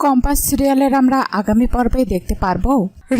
Compass সিরিয়ালের আমরা আগামী পর্বে দেখতে পারব।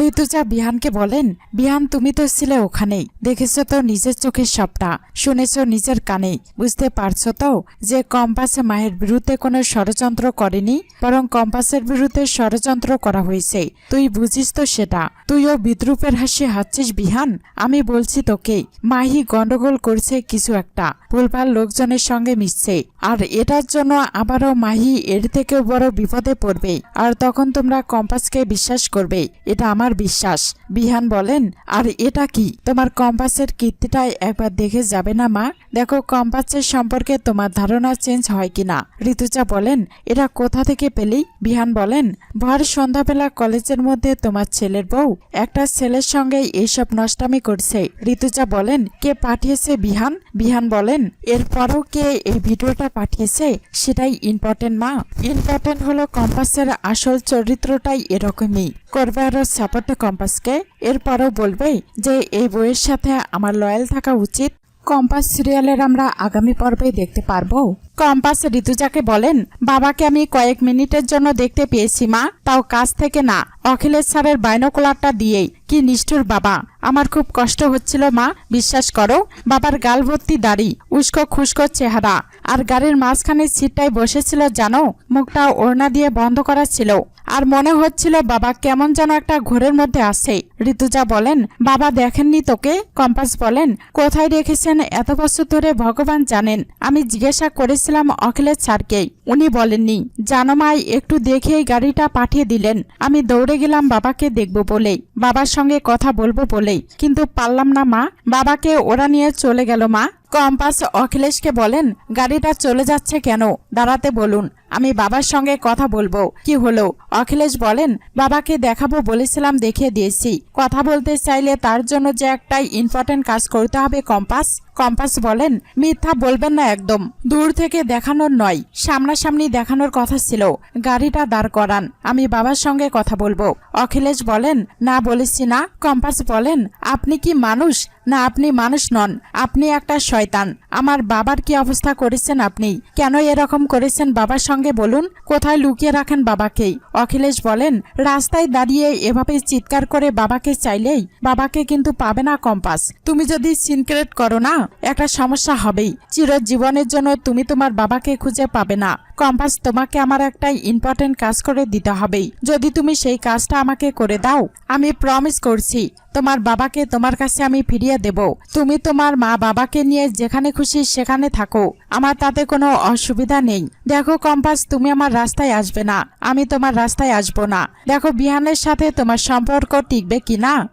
ঋতুজা বিহানকে বলেন, বিহান, তুমি তো ছিলে ওখানেই। দেখেছ তো নিজের চোখের সবটা। শুনেছো নিজের কানেই। বুঝতে পারছ তো যে কম্পাসে মায়ের বিরুদ্ধে কোনো ষড়যন্ত্র করেনি? বরং কম্পাসের বিরুদ্ধে ষড়যন্ত্র করা হয়েছে। তুই বুঝিস তো সেটা। তুইও বিদ্রুপের হাসি হাসছিস বিহান? আমি বলছি তোকে মাহি গন্ডগোল করছে কিছু একটা। ভুলভাল লোকজনের সঙ্গে মিশছে। আর এটার জন্য আবারও মাহি এর থেকেও বড় বিপদে পড়বে। আর তখন তোমরা কম্পাসকে বিশ্বাস করবে। এটা আমার বিশ্বাস। বিহান বলেন, আর এটা কি? তোমার কম্পাসের কীর্তিটাই একবার দেখে যাবে না, মা? দেখো, কম্পাসের সম্পর্কে তোমার ধারণা চেঞ্জ হয় কিনা? ঋতুজা বলেন, এটা কোথা থেকে পেলি? বিহান বলেন, ভর সন্ধ্যাবেলা কলেজের মধ্যে তোমার ছেলের বউ একটা ছেলের সঙ্গে এইসব নষ্টামি করছে। ঋতুজা বলেন, কে পাঠিয়েছে বিহান? বিহান বলেন, এরপরও কে এই ভিডিওটা পাঠিয়েছে? সেটাই ইম্পর্টেন্ট মা। ইম্পর্টেন্ট হলো কম্পাসের আসল চরিত্রটাই এরকমই। করবে আরও সাপোর্ট কম্পাসকে এরপরও বলবে যে, এই বইয়ের সাথে আমার লয়াল থাকা উচিত। কম্পাস সিরিয়ালের আমরা আগামী পর্বে দেখতে পারব। কম্পাস ঋতুজাকে বলেন, বাবাকে আমি কয়েক মিনিটের জন্য দেখতে পেয়েছি, মা। তাও কাছ থেকে না। অখিলেশ স্যারের বাইনোকুলারটা দিয়েই। কি নিষ্ঠুর বাবা। আমার খুব কষ্ট হচ্ছিল, মা। বিশ্বাস করো, বাবার গাল ভর্তি দাড়ি উস্কো খুস্কো চেহারা। আর গাড়ির মাঝখানে সিটটায় বসেছিল, জানো? মুখটা ওড়না দিয়ে বন্ধ করা ছিল। আর মনে হচ্ছিল, বাবা কেমন যেন একটা ঘোরের মধ্যে আছে। ঋতুজা বলেন, বাবা দেখেননি তোকে? কম্পাস বলেন, কোথায় রেখেছেন এত বছর ধরে ভগবান জানেন। আমি জিজ্ঞাসা করেছিলাম অখিলেশ স্যারকে। উনি বলেননি, জানো মাই, একটু দেখেই গাড়িটা পাঠিয়ে দিলেন। আমি দৌড়ে গেলাম বাবাকে দেখব বলেই বাবার সঙ্গে কথা বলব বলেই। কিন্তু পারলাম না মা। বাবাকে ওরা নিয়ে চলে গেল মা। কম্পাস অখিলেশকে বলেন, গাড়িটা চলে যাচ্ছে কেন? দাঁড়াতে বলুন। আমি বাবার সঙ্গে কথা বলব। কি হলো? অখিলেশ বলেন, বাবাকে দেখাবো বলেছিলাম, দেখিয়ে দিয়েছি। কথা বলতে চাইলে তার জন্য যে একটা ইম্পর্টেন্ট কাজ করতে হবে কম্পাস। কম্পাস বলেন, মিথ্যা বলবেন না একদম। দূর থেকে দেখানোর নয়, সামনাসামনি দেখানোর কথা ছিল। গাড়িটা দাঁড় করান, আমি বাবার সঙ্গে কথা বলব। অখিলেশ বলেন, না বলেছি না। কম্পাস বলেন, আপনি কি মানুষ? না, আপনি মানুষ নন, আপনি একটা শয়তান। আমার বাবার কি অবস্থা করেছেন আপনি? কেন এরকম করেছেন বাবার সঙ্গে? বলুন, কোথায় লুকিয়ে রাখেন বাবাকে অখিলেশ বলেন, রাস্তায় দাঁড়িয়ে এভাবে চিৎকার করে বাবাকে চাইলেই বাবাকে কিন্তু পাবে না কম্পাস। তুমি যদি সিনক্রেট করো না, একটা সমস্যা হবেই। চিরজীবনের জন্য তুমি তোমার বাবাকে খুঁজে পাবে না। কম্পাস, তোমাকে আমার একটা ইম্পর্টেন্ট কাজ করে দিতে হবেই। যদি তুমি সেই কাজটা আমাকে করে দাও, আমি প্রমিস করছি তোমার বাবাকে তোমার কাছে আমি ফিরিয়ে দেব। তুমি তোমার মা বাবাকে নিয়ে যেখানে খুশি সেখানে থাকো। আমার তাতে কোনো অসুবিধা নেই। দেখো কম্পাস, তুমি আমার রাস্তায় আসবে না। আমি তোমার রাস্তায় আসব না। দেখো বিহানের সাথে তোমার সম্পর্ক টিকবে কি না?